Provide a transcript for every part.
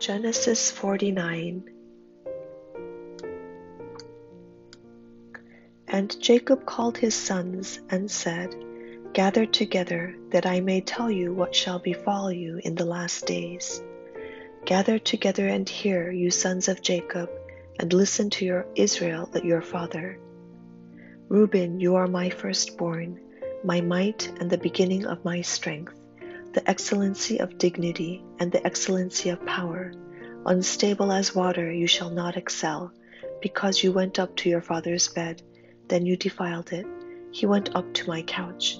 Genesis 49 And Jacob called his sons and said, Gather together, that I may tell you what shall befall you in the last days. Gather together and hear, you sons of Jacob, and listen to your Israel, your father. Reuben, you are my firstborn, my might and the beginning of my strength the excellency of dignity and the excellency of power. Unstable as water, you shall not excel, because you went up to your father's bed, then you defiled it. He went up to my couch.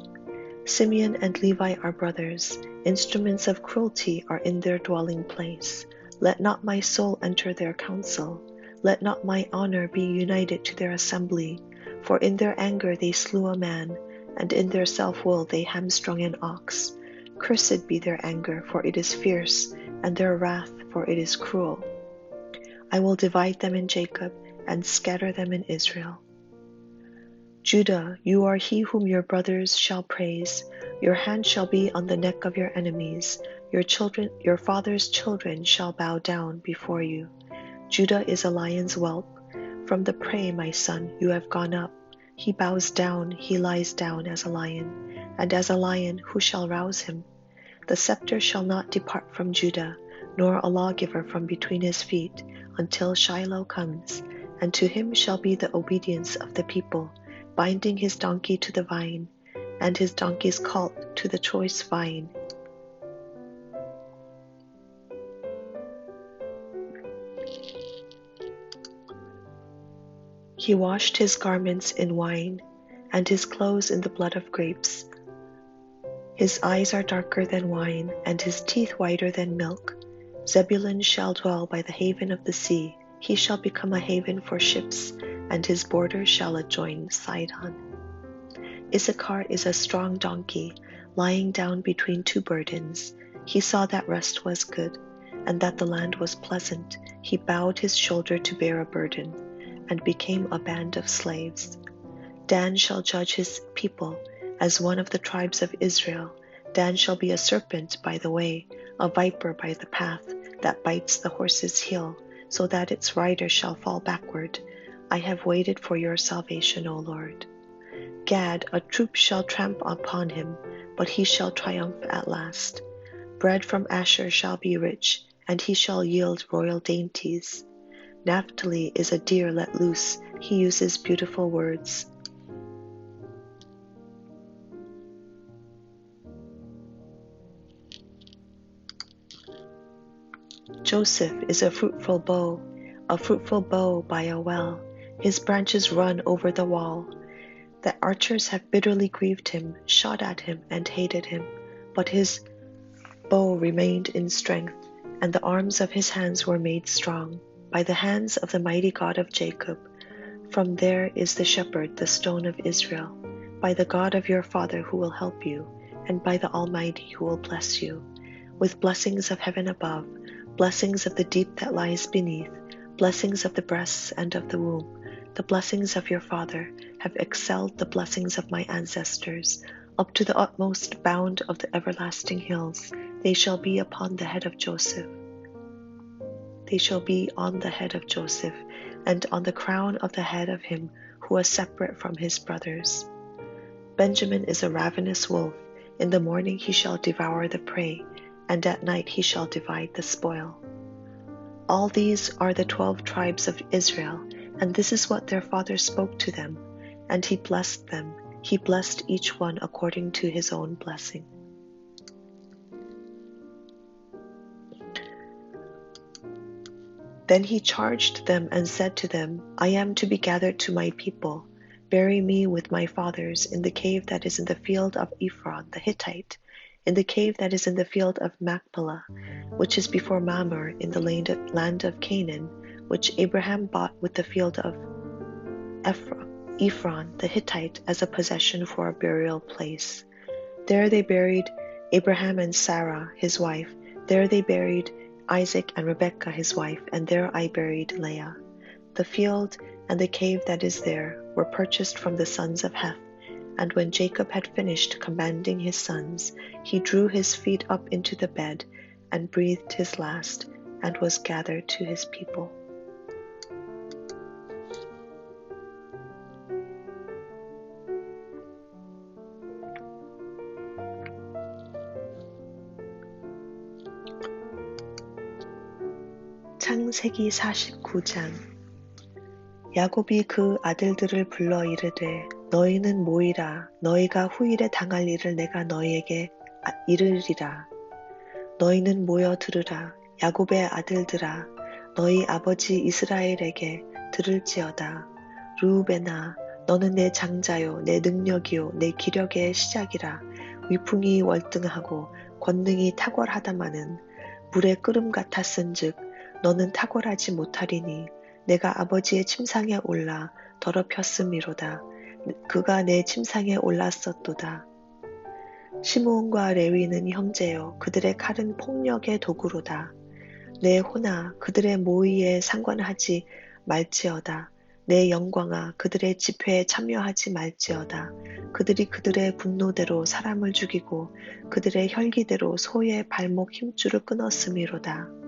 Simeon and Levi are brothers, instruments of cruelty are in their dwelling place. Let not my soul enter their council. Let not my honor be united to their assembly. For in their anger they slew a man, and in their self will they hamstrung an ox. Cursed be their anger, for it is fierce, and their wrath, for it is cruel. I will divide them in Jacob, and scatter them in Israel. Judah, you are he whom your brothers shall praise. Your hand shall be on the neck of your enemies. Your children, your father's children shall bow down before you. Judah is a lion's whelp. From the prey, my son, you have gone up. He bows down, he lies down as a lion and as a lion, who shall rouse him? The scepter shall not depart from Judah, nor a lawgiver from between his feet, until Shiloh comes, and to him shall be the obedience of the people, binding his donkey to the vine, and his donkey's colt to the choice vine. He washed his garments in wine, and his clothes in the blood of grapes. His eyes are darker than wine, and his teeth whiter than milk. Zebulun shall dwell by the haven of the sea. He shall become a haven for ships, and his border shall adjoin Sidon. Issachar is a strong donkey, lying down between two burdens. He saw that rest was good, and that the land was pleasant. He bowed his shoulder to bear a burden, and became a band of slaves. Dan shall judge his people as one of the tribes of Israel. Dan shall be a serpent by the way, a viper by the path, that bites the horse's heel, so that its rider shall fall backward. I have waited for your salvation, O Lord. Gad, a troop shall tramp upon him, but he shall triumph at last. Bread from Asher shall be rich, and he shall yield royal dainties. Naphtali is a deer let loose, he uses beautiful words. Joseph is a fruitful bough, a fruitful bough by a well. His branches run over the wall. The archers have bitterly grieved him, shot at him, and hated him. But his bow remained in strength, and the arms of his hands were made strong by the hands of the mighty God of Jacob. From there is the shepherd, the stone of Israel, by the God of your father who will help you, and by the Almighty who will bless you, with blessings of heaven above blessings of the deep that lies beneath, blessings of the breasts and of the womb, the blessings of your father have excelled the blessings of my ancestors. Up to the utmost bound of the everlasting hills, they shall be upon the head of Joseph. They shall be on the head of Joseph, and on the crown of the head of him who was separate from his brothers. Benjamin is a ravenous wolf. In the morning he shall devour the prey and at night he shall divide the spoil. All these are the twelve tribes of Israel, and this is what their father spoke to them, and he blessed them. He blessed each one according to his own blessing. Then he charged them and said to them, I am to be gathered to my people. Bury me with my fathers in the cave that is in the field of Ephron the Hittite in the cave that is in the field of Machpelah, which is before Mamre in the land of Canaan, which Abraham bought with the field of Ephron the Hittite as a possession for a burial place. There they buried Abraham and Sarah, his wife. There they buried Isaac and Rebekah, his wife, and there I buried Leah. The field and the cave that is there were purchased from the sons of Heth and when Jacob had finished commanding his sons, he drew his feet up into the bed and breathed his last. and was gathered to his people. 창세기 49장. 야곱이 그 아들들을 불러 이르되 너희는 모이라. 너희가 후일에 당할 일을 내가 너희에게 이르리라. 너희는 모여 들으라. 야곱의 아들들아 너희 아버지 이스라엘에게 들을지어다. 루우베나 너는 내 장자요 내 능력이요 내 기력의 시작이라. 위풍이 월등하고 권능이 탁월하다마는 물의 끓음 같았은즉 너는 탁월하지 못하리니 내가 아버지의 침상에 올라 더럽혔음이로다. 그가 내 침상에 올랐었도다. 시므온과 레위는 형제여 그들의 칼은 폭력의 도구로다. 내 호나 그들의 모의에 상관하지 말지어다. 내 영광아 그들의 집회에 참여하지 말지어다. 그들이 그들의 분노대로 사람을 죽이고 그들의 혈기대로 소의 발목 힘줄을 끊었음이로다.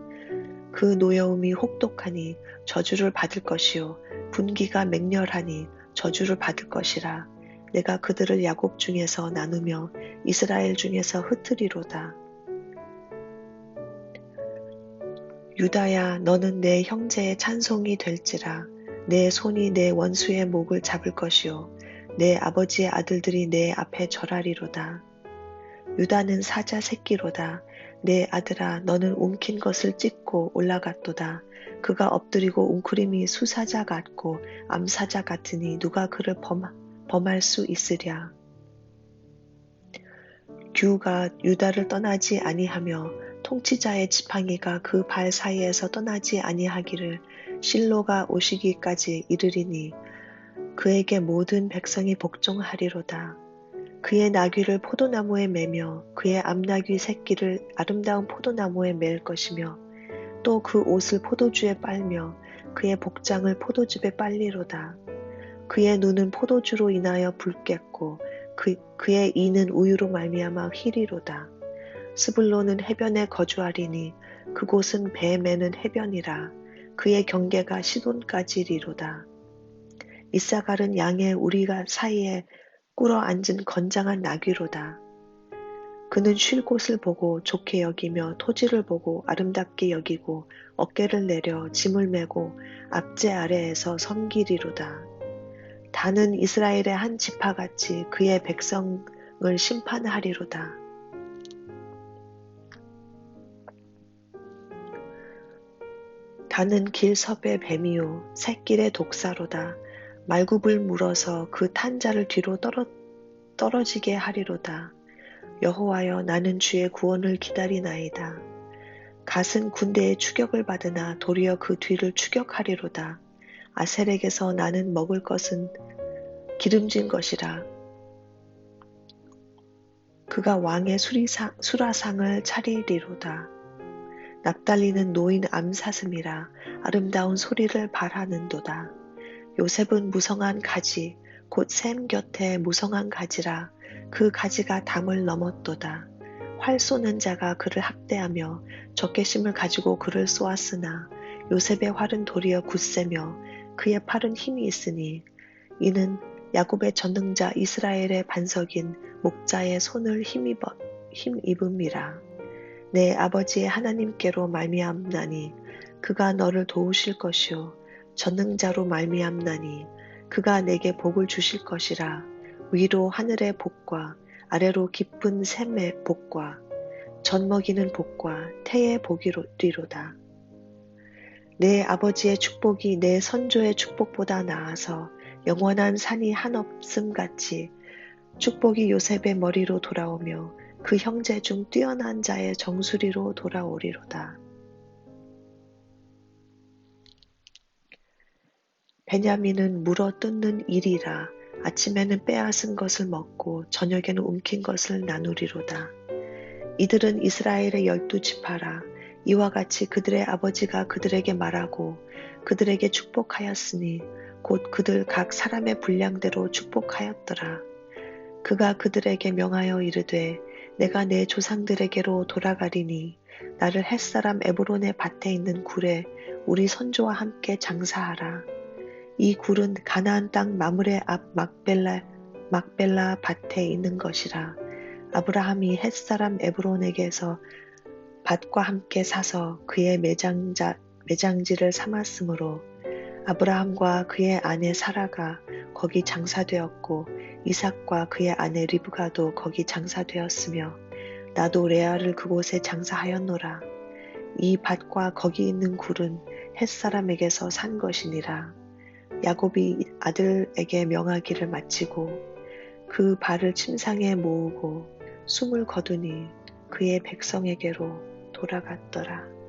그 노여움이 혹독하니 저주를 받을 것이요. 분기가 맹렬하니 저주를 받을 것이라. 내가 그들을 야곱 중에서 나누며 이스라엘 중에서 흩트리로다. 유다야 너는 내 형제의 찬송이 될지라. 내 손이 내 원수의 목을 잡을 것이요. 내 아버지의 아들들이 내 앞에 절하리로다. 유다는 사자 새끼로다 내 아들아 너는 움킨 것을 찢고 올라갔도다. 그가 엎드리고 웅크림이 수사자 같고 암사자 같으니 누가 그를 범, 범할 수 있으랴. 규가 유다를 떠나지 아니하며 통치자의 지팡이가 그 발 사이에서 떠나지 아니하기를 실로가 오시기까지 이르리니 그에게 모든 백성이 복종하리로다. 그의 나귀를 포도나무에 매며 그의 암나귀 새끼를 아름다운 포도나무에 맬 것이며 또 그 옷을 포도주에 빨며 그의 복장을 포도즙에 빨리로다. 그의 눈은 포도주로 인하여 붉겠고 그, 그의 이는 우유로 말미암아 휘리로다. 스불로는 해변에 거주하리니 그곳은 배 매는 해변이라 그의 경계가 시돈까지리로다. 이사갈은 양의 우리가 사이에 꿇어 앉은 건장한 나귀로다. 그는 쉴 곳을 보고 좋게 여기며 토지를 보고 아름답게 여기고 어깨를 내려 짐을 메고 앞제 아래에서 섬기리로다. 다는 이스라엘의 한 지파같이 그의 백성을 심판하리로다. 다는 길 섭의 뱀이요 새길의 독사로다. 말굽을 물어서 그 탄자를 뒤로 떨어, 떨어지게 하리로다. 여호와여 나는 주의 구원을 기다리나이다. 갓은 군대의 추격을 받으나 도리어 그 뒤를 추격하리로다. 아셀에게서 나는 먹을 것은 기름진 것이라. 그가 왕의 수리상, 수라상을 차리리로다. 납달리는 노인 암사슴이라 아름다운 소리를 발하는도다. 요셉은 무성한 가지 곧 샘 곁에 무성한 가지라 그 가지가 담을 넘었도다. 활 쏘는 자가 그를 학대하며 적개심을 가지고 그를 쏘았으나 요셉의 활은 도리어 굳세며 그의 팔은 힘이 있으니 이는 야곱의 전능자 이스라엘의 반석인 목자의 손을 힘입어, 힘입음이라. 내 아버지의 하나님께로 말미암나니 그가 너를 도우실 것이요 전능자로 말미암나니 그가 내게 복을 주실 것이라 위로 하늘의 복과 아래로 깊은 샘의 복과 전 먹이는 복과 태의 복이로다. 내 아버지의 축복이 내 선조의 축복보다 나아서 영원한 산이 한없음 같이 축복이 요셉의 머리로 돌아오며 그 형제 중 뛰어난 자의 정수리로 돌아오리로다. 베냐민은 물어 뜯는 일이라 아침에는 빼앗은 것을 먹고 저녁에는 움킨 것을 나누리로다. 이들은 이스라엘의 열두 지파라 이와 같이 그들의 아버지가 그들에게 말하고 그들에게 축복하였으니 곧 그들 각 사람의 분량대로 축복하였더라. 그가 그들에게 명하여 이르되 내가 내 조상들에게로 돌아가리니 나를 햇사람 에브론의 밭에 있는 굴에 우리 선조와 함께 장사하라. 이 굴은 가나안 땅 마물의 앞 막벨라 막벨라 밭에 있는 것이라. 아브라함이 햇사람 에브론에게서 밭과 함께 사서 그의 매장자 매장지를 삼았으므로 아브라함과 그의 아내 사라가 거기 장사되었고 이삭과 그의 아내 리브가도 거기 장사되었으며 나도 레아를 그곳에 장사하였노라. 이 밭과 거기 있는 굴은 햇사람에게서 산 것이니라. 야곱이 아들에게 명하기를 마치고 그 발을 침상에 모으고 숨을 거두니 그의 백성에게로 돌아갔더라.